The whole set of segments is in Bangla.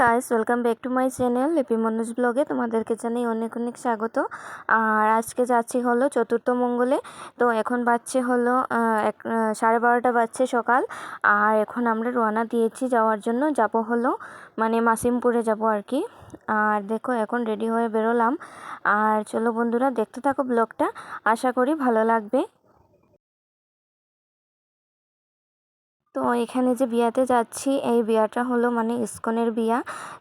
Guys welcome back to my channel Lipi Manoj ব্লগে তোমাদেরকে জানাই অনেক অনেক স্বাগত। আর আজকে যাচ্ছি হলো চতুর্থ মঙ্গলে। তো এখন বাজছে হলো এক সাড়ে বারোটা বাজছে সকাল। আর এখন আমরা রওনা দিয়েছি যাওয়ার জন্য। যাব হলো মানে মাসিমপুরে যাব আর কি। আর দেখো এখন রেডি হয়ে বেরোলাম। আর চলো বন্ধুরা, দেখতে থাকো ব্লগটা আশা করি ভালো লাগবে। তো এখানে যে বিয়াতে যাচ্ছি, এই বিয়াটা হলো মানে ইস্কনের বিয়া।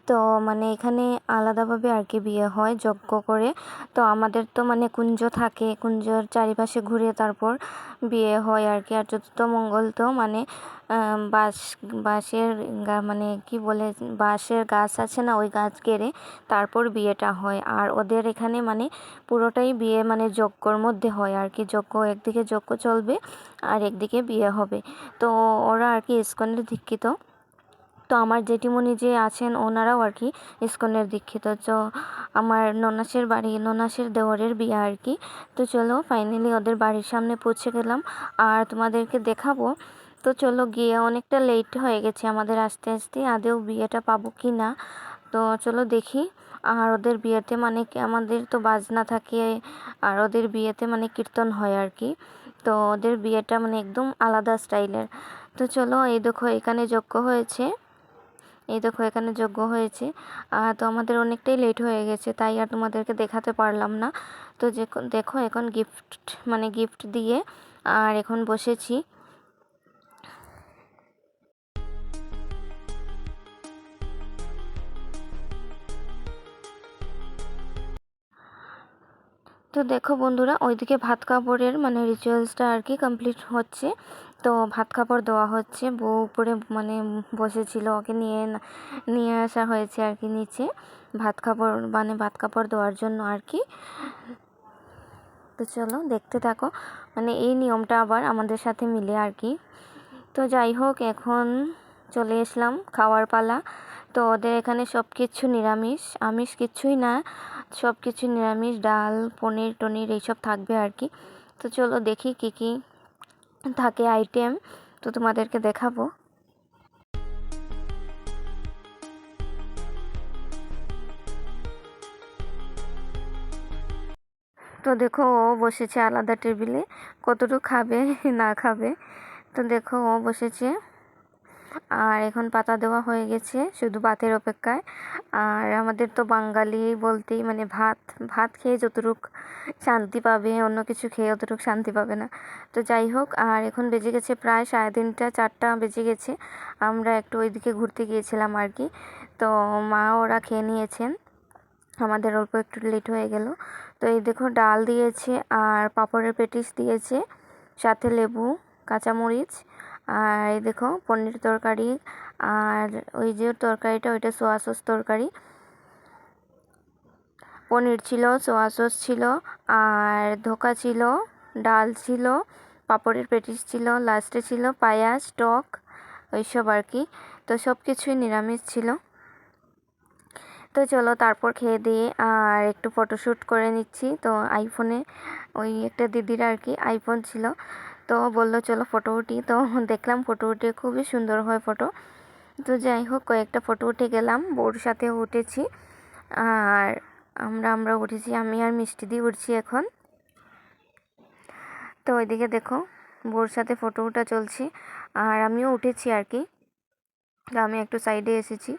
তো মানে এখানে আলাদাভাবে আর কি বিয়ে হয় যজ্ঞ করে। তো আমাদের তো মানে কুঞ্জ থাকে, কুঞ্জর চারিপাশে ঘুরে তারপর বিয়ে হয় আর কি। আর চতুর্থ মঙ্গল তো মানে বাঁশ, বাঁশের মানে কি বলে, বাঁশের গাছ আছে না, ওই গাছ কেড়ে তারপর বিয়েটা হয়। আর ওদের এখানে মানে পুরোটাই বিয়ে মানে যজ্ঞর মধ্যে হয়। আর কি যজ্ঞ, একদিকে যজ্ঞ চলবে আর একদিকে বিয়ে হবে। তো ওরা আর কি ইস্কনের দীক্ষিত। তো আমার জেঠিমণি যে আছেন, ওনারাও আর কি ইস্কনের দীক্ষিত। তো আমার ননাসের বাড়ি, ননাসের দেওয়ারের বিয়ে আর কি। তো চলো ফাইনালি ওদের বাড়ির সামনে পৌঁছে গেলাম। আর তোমাদেরকে দেখাবো তো চলো গিয়ে অনেকটা লেট হয়ে গেছে আমাদের আসতে আসতে, আদেও বিয়েটা পাবো কি না? তো চলো দেখি। আর ওদের বিয়েতে মানে আমাদের তো বাজনা থাকে, আর ওদের বিয়েতে মানে কীর্তন হয় আর কি তো ওদের বিয়েটা মানে একদম আলাদা স্টাইলের। তো চলো এই দেখো এখানে যজ্ঞ হয়েছে। এই দেখো এখানে যজ্ঞ হয়েছে। তো আমাদের অনেকটাই লেট হয়ে গেছে, তাই আর তোমাদেরকে দেখাতে পারলাম না। তো যে দেখো এখন গিফট মানে গিফট দিয়ে, আর এখন বসেছি। তো দেখো বন্ধুরা, ওইদিকে ভাত কাপড়ের মানে রিচুয়ালসটা আর কি কমপ্লিট হচ্ছে। তো ভাত কাপড় দেওয়া হচ্ছে, বউ উপরে মানে বসেছিল, ওকে নিয়ে নিয়ে আসা হয়েছে আর কি নিচে। ভাত কাপড় মানে ভাত কাপড় দেওয়ার জন্য আর কি। তো চলো দেখতে থাকো মানে এই নিয়মটা আবার আমাদের সাথে মিলে আর কি। তো যাই হোক, এখন চলে এসলাম খাওয়ার পালা। তো ওদের এখানে সব কিছু নিরামিষ, আমিষ কিছুই না। সব কিছু নিরামিষ, ডাল, পনির, টনির এইসব থাকবে আর কি। তো চলো দেখি কি কি থাকে আইটেম তো তোমাদেরকে দেখাবো। তো দেখো, ও বসেছে আলাদা টেবিলে, কতটুকু খাবে, না খাবে। তো দেখো, ও বসেছে। আর এখন পাতা দেওয়া হয়ে গেছে, শুধু ভাতের অপেক্ষায়। আর আমাদের তো বাঙালি বলতেই মানে ভাত ভাত খেয়ে যতটুক শান্তি পাবে, অন্য কিছু খেয়ে অতটুক শান্তি পাবে না। তো যাই হোক, আর এখন বেজে গেছে প্রায় সাড়ে তিনটা, চারটা বেজে গেছে। আমরা একটু ওইদিকে ঘুরতে গিয়েছিলাম আর কি। তো মা ওরা খেয়ে নিয়েছেন। আমাদের অল্প একটু লেট হয়ে গেল। তো এই দেখো ডাল দিয়েছে আর পাঁপড়ের পেটিস দিয়েছে, সাথে লেবু, কাঁচামরিচ আর এই দেখো, পনির তরকারি আর ওই যে তরকারিটা, ওইটা সোয়া সস তরকারি। পনির ছিল সোয়া সস ছিল, আর ধোকা ছিল, ডাল ছিল, পাপড়ের পেটিস ছিল, লাস্টে ছিল পায়াস, টক, ওইসব আর কি। তো সব কিছুই নিরামিষ ছিল। তো চলো তারপর খেয়ে দিয়ে আর একটু ফটোশ্যুট করে নিচ্ছি। তো আইফোনে ওই একটা দিদির আর কি আইফোন ছিল। তো বলল, চলো ফটো উঠি। তো দেখলাম ফটো উঠে খুবই সুন্দর হয় ফটো তো যাই হোক, কয়েকটা ফটো উঠে গেলাম, বউর সাথেও উঠেছি। আর আমরা আমরা উঠেছি, আমি আর মিষ্টি দিয়ে উঠছি এখন। তো ওইদিকে দেখো, বউর সাথে ফটো ওঠা চলছে, আর আমিও উঠেছি আর কি। আমি একটু সাইডে এসেছি।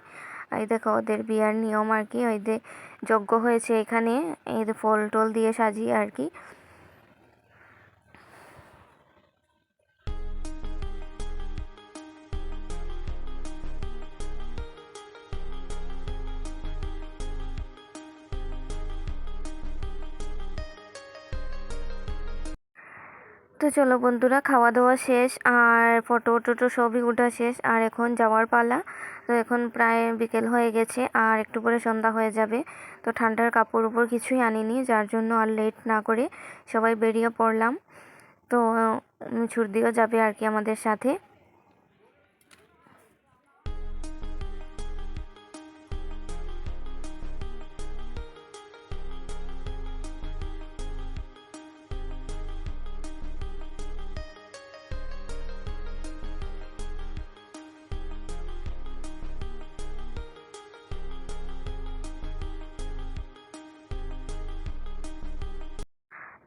এই দেখো, ওদের বিয়ার নিয়ম আর কি, ওই যে যজ্ঞ হয়েছে এখানে, এই ফল টল দিয়ে সাজিয়ে আর কি। তো চলো বন্ধুরা খাওয়া দাওয়া শেষ আর ফটো টোটো সবই ওঠা শেষ আর এখন যাওয়ার পালা। তো এখন প্রায় বিকেল হয়ে গেছে আর একটু পরে সন্ধ্যা হয়ে যাবে। তো ঠান্ডার কাপড় উপর কিছুই আনিনি, যার জন্য আর লেট না করে সবাই বেরিয়ে পড়লাম। তো ছুরদিও যাবে আর কি আমাদের সাথে।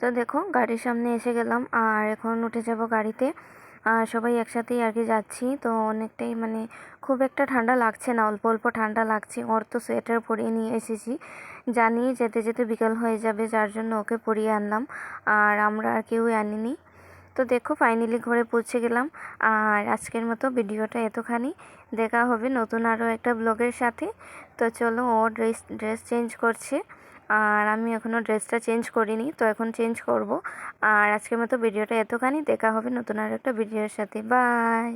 তো দেখো, গাড়ির সামনে এসে গেলাম আর এখন উঠে যাব গাড়িতে। আর সবাই একসাথেই আর কি যাচ্ছি। তো অনেকটাই মানে খুব একটা ঠান্ডা লাগছে না, অল্প অল্প ঠান্ডা লাগছে। ওর তো সোয়েটার পরিয়ে নিয়ে এসেছি। জানি যেতে যেতে বিকাল হয়ে যাবে, যার জন্য ওকে পরিয়ে আনলাম। আর আমরা আর কেউই আনিনি। তো দেখো ফাইনালি ঘরে পৌঁছে গেলাম। আর আজকের মতো ভিডিওটা এতখানি। দেখা হবে নতুন আরও একটা ব্লগের সাথে। তো চলো, ও ড্রেস ড্রেস চেঞ্জ করছে। আর আমি এখনও ড্রেসটা চেঞ্জ করিনি, তো এখন চেঞ্জ করব। আর আজকের মতো ভিডিওটা এতখানি, দেখা হবে নতুন আর একটা ভিডিওর সাথে। বাই!